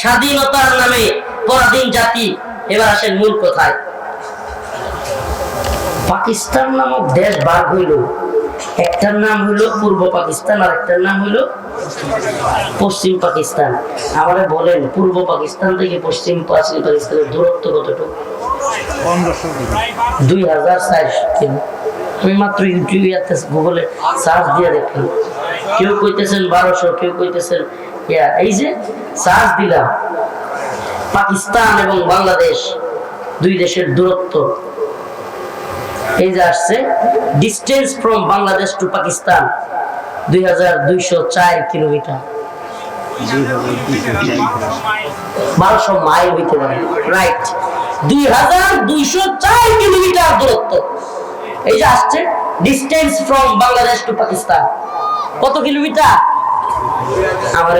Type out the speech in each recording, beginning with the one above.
স্বাধীনতার নামে পরাধীন জাতি, এবার আসেন মূল কোথায়। পাকিস্তান নামক দেশ বার হইল। একটার নাম হইল পূর্ব পাকিস্তান আর একটার নাম হইল পশ্চিম পাকিস্তান। আমারে বলেন, পূর্ব পাকিস্তান থেকে পশ্চিম পশ্চিম পাকিস্তানের দূরত্ব কতটুকু? দুই হাজার আমি মাত্র ইউটিউবে গুগলে সার্চ দিয়ে দেখলাম। কেউ কইতেছেন বারোশো, কেউ কইতেছেন এই যে সার্চ দিলাম। পাকিস্তান এবং বাংলাদেশ দুই দেশের দূরত্ব। এই যে আসছে distance from Bangladesh to Pakistan, দুই বারোশো মাইল রাইট দুই হাজার দুইশো চার কিলোমিটার দূরত্ব। এই যে আসছে distance from Bangladesh to Pakistan. কত কিলোমিটার? আমার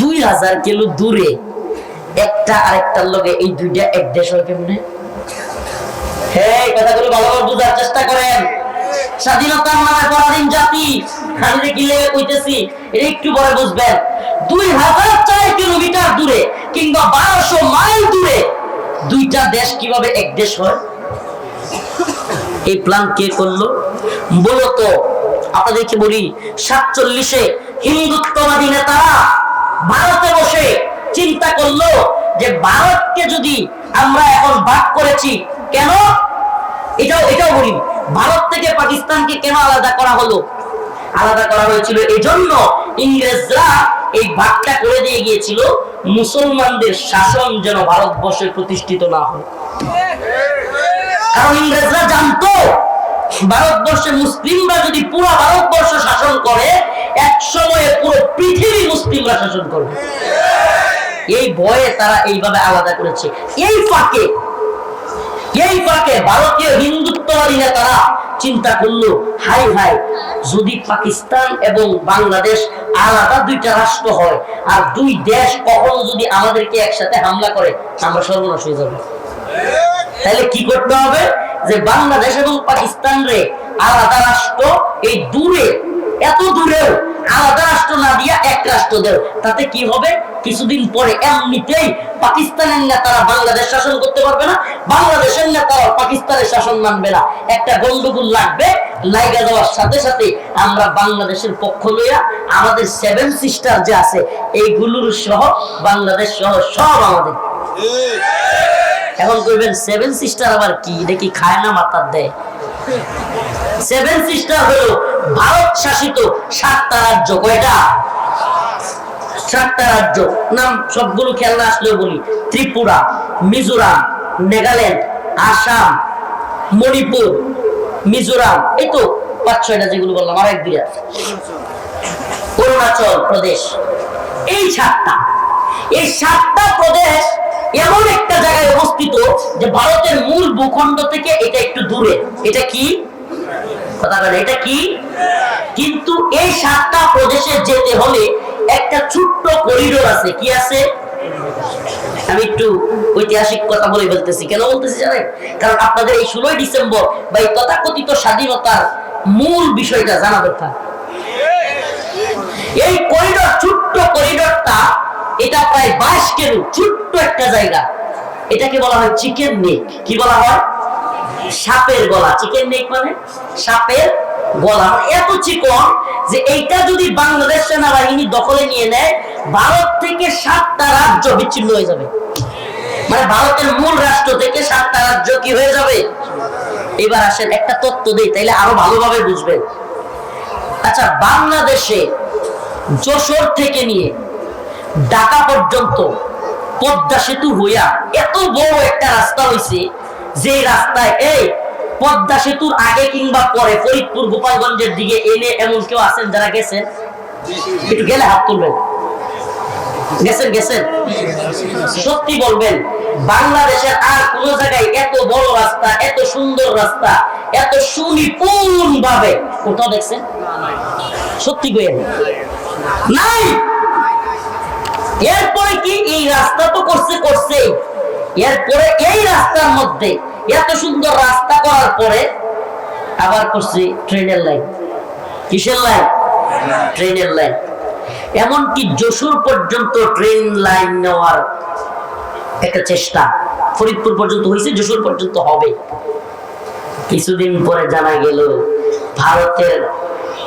দুই হাজার কিলো দূরে একটা আরেকটার লগে এই দুইটা এক দেশ হয় কেমনে? হ্যাঁ কথাগুলো ভালোভাবে বোঝার চেষ্টা করেন। স্বাধীনতার নামে পরাধীন জাতি যে কইতেছি এটা একটু পরে বুঝবেন। দুই হাজার চার কিলোমিটার দূরে কিংবা বারোশো মাইল দূরে দুইটা দেশ কীভাবে এক দেশ হয়? এই প্ল্যান কে করল? মূলত আপনাদেরকে বলি, সাতচল্লিশে হিন্দুত্ববাদী নেতারা ভারতে বসে চিন্তা করল যে ভারতকে যদি আমরা এখন ভাগ করেছি, কেন? এটাও এটাও বলি ভারত থেকে পাকিস্তানকে কেন আলাদা করা হলো? আলাদা করা হয়েছিল এজন্য ইংরেজরা এই ভাগটা করে দিয়ে গিয়েছিল, মুসলমানদের শাসন যেন ভারতবর্ষে প্রতিষ্ঠিত না হয় কারণ ইংরেজরা জানতো, ভারতবর্ষে মুসলিমরা যদি পুরো ভারতবর্ষ শাসন করে এক সময়ে পুরো পৃথিবী মুসলিমরা শাসন করবে। এই ভয়ে তারা এইভাবে আলাদা করেছে। এই ফাঁকে এই ফাঁকে ভারতীয় হিন্দুত্ববাদী নেতারা চিন্তা করল হাই হাই যদি পাকিস্তান এবং বাংলাদেশ আলাদা দুইটা রাষ্ট্র হয় আর দুই দেশ কখনো যদি আমাদেরকে একসাথে হামলা করে আমরা সর্বনাশ হয়ে যাব। তাহলে কি করতে হবে? যে বাংলাদেশ এবং পাকিস্তান রে আলাদা রাষ্ট্র এই দূরে এত দূরেও আলাদা রাষ্ট্র না দিয়া এক রাষ্ট্র দেও। তাতে কি হবে? কিছুদিন পরে এমনিতেই পাকিস্তানের নেতারা বাংলাদেশ শাসন করতে পারবে না। বাংলাদেশের নেতারা পাকিস্তানের শাসন মানবে না। একটা গন্ডগোল লাগবে, লাইগা যাওয়ার সাথে সাথে আমরা বাংলাদেশের পক্ষ লইয়া আমাদের সেভেন সিস্টার যে আছে এইগুলোর সহ বাংলাদেশ সহ সব আমাদের। এখন কইবেন সেভেন সিস্টার আবার কি? দেখি খায় না মাথার দেয়? সেভেন সিস্টার হলো ভারত শাসিত সাতটা রাজ্য কয়টা? সাতটা রাজ্য। নাম সবগুলো খেয়াল না আসলেও বলি। ত্রিপুরা, মিজোরাম, নাগাল্যান্ড, আসাম, মণিপুর, মিজোরাম। এই তো পাঁচ, ছয়টা যেগুলো বললাম আর এক দুইটা অরুণাচল প্রদেশ। এই সাতটা। এই সাতটা প্রদেশ এমন একটা জায়গায় অবস্থিত যে ভারতের মূল ভূখণ্ড থেকে এটা একটু দূরে। এটা কি? এটা কি? কিন্তু এই সাতটা প্রদেশে যেতে হলে একটা ছোট্ট করিডোর আছে, কি আছে? আমি একটু ঐতিহাসিক কথা বলে ফেলতেছি কেন বলতেছি জানেন? কারণ আপনাদের এই ষোলোই ডিসেম্বর বা এই তথাকথিত স্বাধীনতার মূল বিষয়টা জানা দরকার। এই করিডোর ছোট্ট করিডোরটা এটা প্রায় বাইশ কিলো ছোট্ট একটা জায়গা। এটাকে বলা হয় চিকেন নেক। কি বলা হয়? সাপের গলা, চিকেন নেক মানে সাপের গলা। এত চিকন যে এইটা যদি বাংলাদেশ সেনাবাহিনী দখলে নিয়ে নেয়, ভারত থেকে সাতটা রাজ্য বিচ্ছিন্ন হয়ে যাবে। মানে ভারতের মূল রাষ্ট্র থেকে সাতটা রাজ্য কি হয়ে যাবে? এবার আসেন, একটা তত্ত্ব দেই, তাইলে আরও ভালোভাবে বুঝবেন। আচ্ছা বাংলাদেশে যশোর থেকে নিয়ে ঢাকা পর্যন্ত পদ্মা সেতু হইয়া এত বড় একটা রাস্তা হইছে যে রাস্তায়, এই পদ্মা সেতুর আগে কিংবা পরে ফরিদপুর, গোপালগঞ্জের দিকে এনে এমন কেউ আছেন যারা গেছেন? একটু গেলে হাত তুলবেন। গেছেন গেছেন? সত্যি বলবেন, বাংলাদেশের আর কোন জায়গায় এত বড় রাস্তা, এত সুন্দর রাস্তা, এত সুনিপুণ ভাবে কোথাও দেখছেন? সত্যি নাই! এরপরে কি এই রাস্তা তো করছে করছে এরপরে এই রাস্তার মধ্যে এত সুন্দর রাস্তা করার পরে আবার করছে ট্রেনের লাইন। কিসের লাইন? ট্রেনের লাইন। এমনকি যশোর পর্যন্ত ট্রেন লাইন নেওয়ার একটা চেষ্টা। ফরিদপুর পর্যন্ত হয়েছে, যশোর পর্যন্ত হবে। কিছুদিন পরে জানা গেল, ভারতের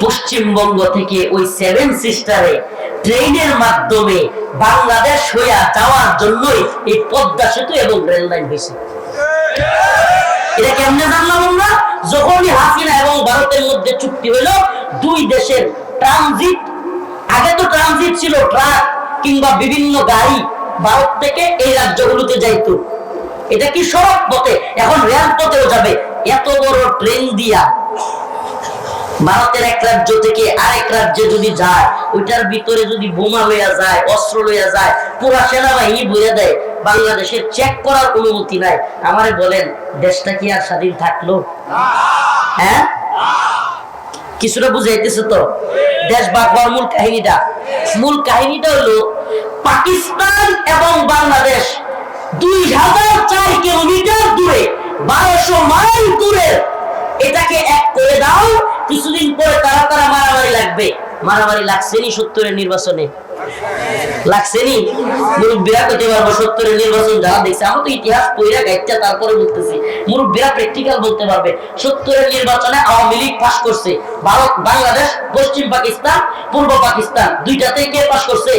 পশ্চিমবঙ্গ থেকে ওই সেভেন সিস্টারে ট্রেনের মাধ্যমে বাংলাদেশ হইয়া যাওয়ার জন্যই এই পদ্মা সেতু এবং রেল হয়েছে এটা কেমনে জানলাম আমরা? যখনই হাসিনা এবং ভারতের মধ্যে চুক্তি হইল, দুই দেশের ট্রানজিট আগে তো ট্রানজিট ছিল ট্রাক কিংবা বিভিন্ন গাড়ি ভারত থেকে এই রাজ্যগুলোতে যাইতো। এটা কি সড়ক পথে? এখন রেল পথেও যাবে। এত বড় ট্রেন দিয়া ভারতের এক রাজ্য থেকে আরেক রাজ্যে যদি যায়, ওইটার ভিতরে যদি বোমা লইয়া যায়, অস্ত্র লইয়া যায়, পুরা সেনাবাহিনী বইয়া দেয় বাংলাদেশের চেক করার অনুমতি নাই। আমারে বলেন, দেশটা কি আর স্বাধীন থাকল? হ্যাঁ? কিছুটা বুঝাইতেছে তো? দেশ হওয়ার মূল কাহিনীটা। মূল কাহিনীটা হলো, পাকিস্তান এবং বাংলাদেশ দুই হাজার চার কিলোমিটার দূরে বারোশো মাইল কিছুদিন পরে তারা তারা মারামারি লাগবে? মারামারি লাগছেনি সত্তরের নির্বাচনে? মুরব্বীরা পারব সত্তরের নির্বাচন যারা দেখছে আমরা তো ইতিহাস পইরা তারপরে বলতেছি। মুরব্বীরা প্র্যাকটিক্যাল বলতে পারবে। সত্তরের নির্বাচনে আওয়ামী লীগ করছে। ভারত, বাংলাদেশ, পশ্চিম পাকিস্তান, পূর্ব পাকিস্তান, দুইটাতেই কে পাস করছে?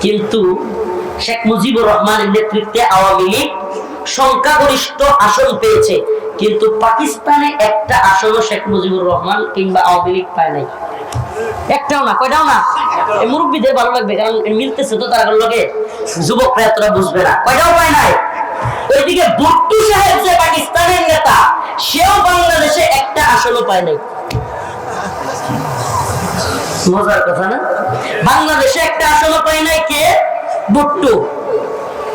কিন্তু শেখ মুজিবুর রহমানের নেতৃত্বে আওয়ামী লীগ সংখ্যাগরিষ্ঠ আসন পেয়েছে। কিন্তু পাকিস্তানে একটা আসনও শেখ মুজিবুর রহমান কিংবা আওয়ামী লীগ পায় নাই। একটাও না, কয়টাও না? এই মুরব্বীদের ভালো লাগবে, কারণ মিলতেছে তো তারা লোকে যুবকরা এতটা বুঝবে না। কয়টাও পায় নাই? ওইদিকে ভুট্টু সাহেব যে পাকিস্তানের নেতা, সেও বাংলাদেশে একটা আসনও পায় নাই। মজার কথা না? বাংলাদেশে একটা পায় নাই কে? ভুট্টু।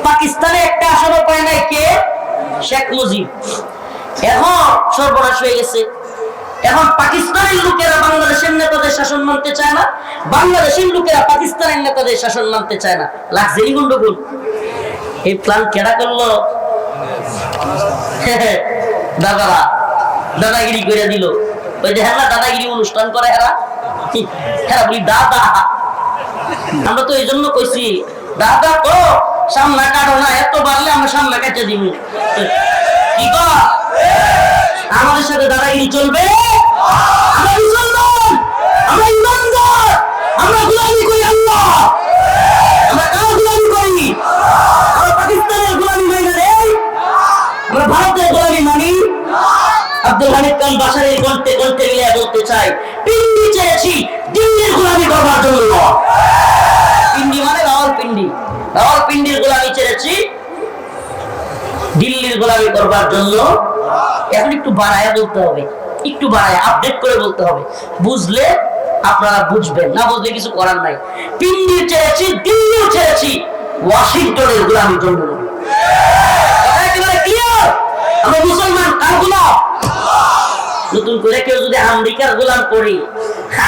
পাকিস্তানে একটা আসনও পায় নাই কে? শেখ মুজিব। এখন সর্বনাশ হয়ে গেছে। এখন পাকিস্তানের লোকেরা বাংলাদেশের নেতাদের শাসন মানতে চায় না, বাংলাদেশের লোকেরা পাকিস্তানের নেতাদের শাসন মানতে চায় না। লাগছে এই গন্ডগোল। এই প্ল্যান কেডা করল? দাদারা, দাদাগিরি করে দিল। ওই যে হ্যাঁ দাদাগিরি অনুষ্ঠান করে এরা। হ্যাঁ বলি, দাদা। আমরা তো এই জন্য কইছি, দাদা তো সামনে কাটো না, এত বাড়লে আমরা সামনে কেটে দিব আমাদের সাথে দাদাগিরি চলবে? চাই, পিন্ডি চেয়েছি পিন্ডি মানে রাওয়াল পিন্ডি রাওয়াল পিন্ডির গোলামি চেয়েছি দিল্লির গোলামি করবার জন্য এখন একটু বাড়ায় বলতে হবে, একটু বাড়ায় আপডেট করে বলতে হবে। বুঝলে আপনারা বুঝবেন, না বুঝলে কিছু করার নাই। পিন্ডি চেয়েছি, দিল্লিও চেয়েছি, ওয়াশিংটনের গোলামির জন্য আমরা মুসলমান কার গোলাম নতুন করে কেউ যদি আমেরিকার গোলাম করি,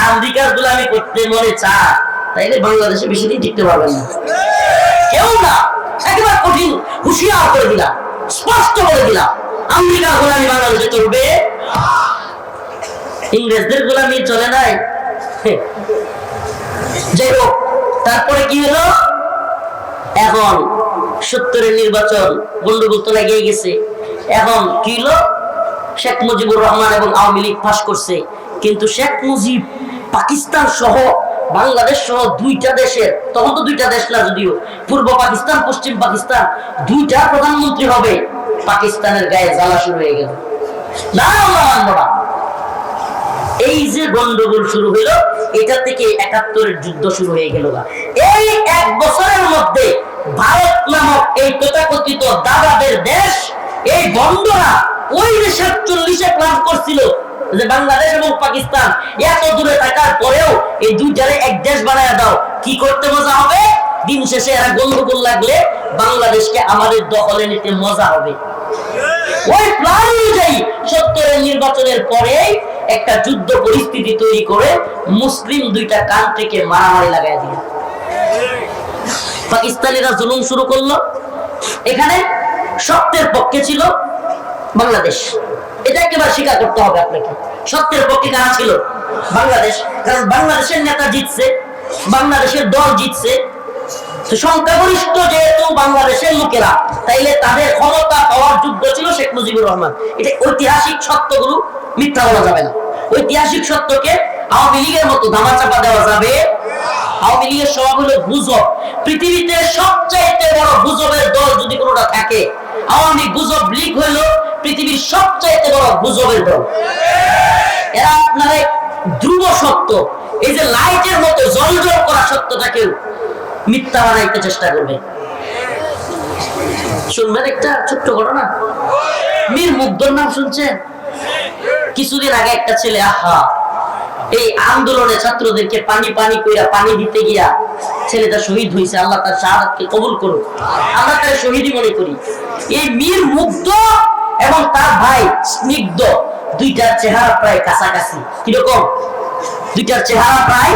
আমেরিকার গোলামি করতে মনে চায়, তাইলে বাংলাদেশে বেশি দিন টিকতে পারবেন না। কেউ না, একেবারে কঠিন, হুঁশিয়ার করে দিলাম। স্পষ্ট করে দিলাম। আমেরিকার গোলামি বাংলাদেশে চলবে। ইংরেজদের গোলামি চলে নাই। যাই হোক, তারপরে কি হলো? এখন সত্তরের নির্বাচন গন্ডগোল তো লেগেই গেছে। এখন কি হলো? শেখ মুজিবুর রহমান এবং আওয়ামী লীগ পাশ করছে। কিন্তু শেখ মুজিব পাকিস্তান সহ বাংলাদেশ সহ দুইটা দেশের, তখন তো দুইটা দেশ না যদিও, পূর্ব পাকিস্তান, পশ্চিম পাকিস্তান, দুইটা প্রধানমন্ত্রী হবে। পাকিস্তানের গায়ে জ্বালা শুরু হয়ে গেল। এই যে গন্ডগোল শুরু হইল এটা থেকে একাত্তরের যুদ্ধ শুরু হয়ে গেল এই এক বছরের মধ্যে ভারত নামক এই তথাকথিত দাদাদের দেশ, এই বন্ডরা ওই দেশের চল্লিশে প্ল্যান করছিল যে বাংলাদেশ এবং পাকিস্তান এত দূরে থাকার পরেও এই দুইটারে এক দেশ বানায় দাও, কি করতে মজা হবে? দিন শেষে এরা গন্ডগোল লাগলে বাংলাদেশকে আমাদের দখলে নিতে মজা হবে। ওই প্ল্যান অনুযায়ী সত্তরের নির্বাচনের পরেই একটা যুদ্ধ পরিস্থিতি তৈরি করে মুসলিম দুইটা কান্ট্রিকে মারামারি লাগাই দিল পাকিস্তানিরা জুলুম শুরু করল। এখানে সত্যের পক্ষে ছিল বাংলাদেশ। এটা একেবারে স্বীকার করতে হবে আপনাকে। সত্যের পক্ষে কারা ছিল? বাংলাদেশ। কারণ বাংলাদেশের নেতা জিতছে, বাংলাদেশের দল জিতছে। সংখ্যাগরিষ্ঠ যেহেতু বাংলাদেশের লোকেরা, তাইলে তাদের ক্ষমতা পাওয়ার যোগ্য ছিল শেখ মুজিবুর রহমান। এটা ঐতিহাসিক সত্যগুলো মিথ্যা বলা যাবে না। ঐতিহাসিক সত্যকে আওয়ামী লীগের মতো ধামাচাপা দেওয়া যাবে আওয়ামী লীগের হলো গুজব। পৃথিবীতে সবচাইতে বড় গুজবের দল যদি কোনোটা থাকে, আওয়ামী গুজব লীগ হইল পৃথিবীর সবচাইতে বড় গুজবের দল। এরা আপনার ধ্রুব সত্য, এই যে লাইটের মতো জল জল করা সত্যটাকেও মিথ্যা বানাইতে চেষ্টা করবে। শুনবেন একটা ছোট্ট ঘটনা? মীর মুগ্ধর নাম শুনছেন? কিছুদিন আগে একটা ছেলে, আহা এই আন্দোলনে ছাত্রদেরকে পানি পানি কইরা পানি দিতে গিয়া ছেলেটা শহীদ হয়েছে আল্লাহ তার শাহাদকে কবুল করুক। আমরা তার শহীদই মনে করি। এই মীর মুগ্ধ এবং তার ভাই স্নিগ্ধ, দুইটার চেহারা প্রায় কাছাকাছি। কীরকম? দুইটার চেহারা প্রায়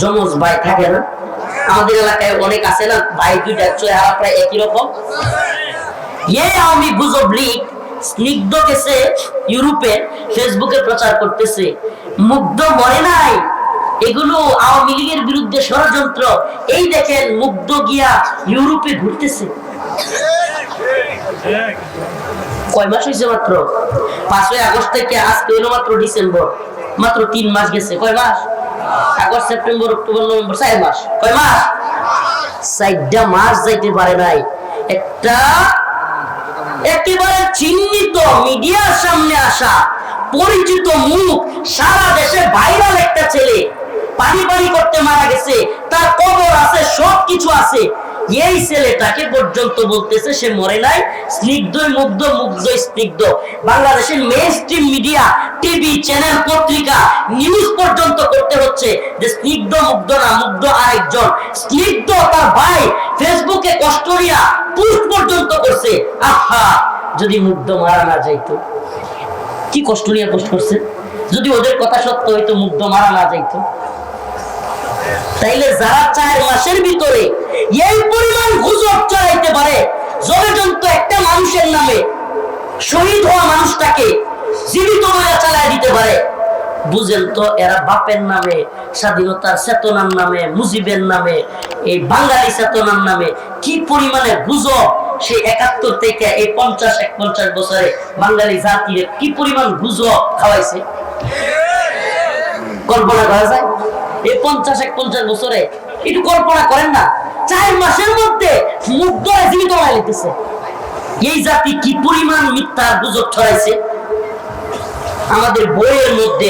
যমজ ভাই থাকে না। আমাদের এলাকায় অনেক আছে না, ভাই দুইটার চেহারা প্রায় একই রকম। ইয়ে আওয়ামী গুজব লীগ স্নিগ্ধ গেছে, ইউরোপে ফেসবুকে প্রচার করতেছে। মুগ্ধ মরে নাই। এগুলো আওয়ামী লীগের বিরুদ্ধে ষড়যন্ত্র। এই দেখেন মুগ্ধ গিয়া ইউরোপে ঘুরতেছে। কয় মাস হয়েছে মাত্র? পাঁচই আগস্ট থেকে আজকে হইল মাত্র ডিসেম্বর। মাত্র তিন মাস গেছে। কয় মাস? আগস্ট, সেপ্টেম্বর, অক্টোবর, নভেম্বর, চার মাস। কয় মাস? চারটা মাস যাইতে পারে নাই। একটা একেবারে চিহ্নিত মিডিয়ার সামনে আসা। পরিচিত মুখ সারা দেশে ভাইরাল একটা ছেলে পানি পানি করতে মারা গেছে, তার কবর আছে সব কিছু আছে। এই ছেলেটাকে পর্যন্ত বলতেছে সে মরে নাই স্নিগ্ধই মুগ্ধ মুগ্ধ, স্নিগ্ধ। বাংলাদেশের mainstream media TV channel পত্রিকা নিউজ পর্যন্ত করতে হচ্ছে যে স্নিগ্ধ, মুগ্ধ না, মুগ্ধ আরেকজন। স্নিগ্ধ তার ভাই ফেসবুকে কষ্ট নিয়া পোস্ট পর্যন্ত করছে। আহা, যদি মুগ্ধ মারা না যাইতো। কি কষ্ট নিয়ে পোস্ট করছে? যদি ওদের কথা সত্য হইতো, মুগ্ধ মারা না যাইতো। তাইলে যারা চার মাসের ভিতরে এই পরিমাণ গুজব চড়াইতে পারে জনজন্ত একটা মানুষের নামে শহীদ হওয়া মানুষটাকে জীবিত হয়ে চালায় দিতে পারে। বুঝেন তো, এরা বাপের নামে, স্বাধীনতার চেতনার নামে, মুজিবের নামে, এই বাঙালি চেতনার নামে কি পরিমাণে গুজব সেই একাত্তর থেকে এই পঞ্চাশ এক পঞ্চাশ বছরে বাঙালি জাতির কি পরিমাণ গুজব খাওয়াইছে? কল্পনা করা যায়? এই পঞ্চাশ এক পঞ্চাশ বছরে একটু কল্পনা করেন না, চার মাসের মধ্যে মুগ্ধ হয়ে জীবিত লিখতেছে এই জাতি কি পরিমাণ মিথ্যা গুজব ছড়াইছে? আমাদের বইয়ের মধ্যে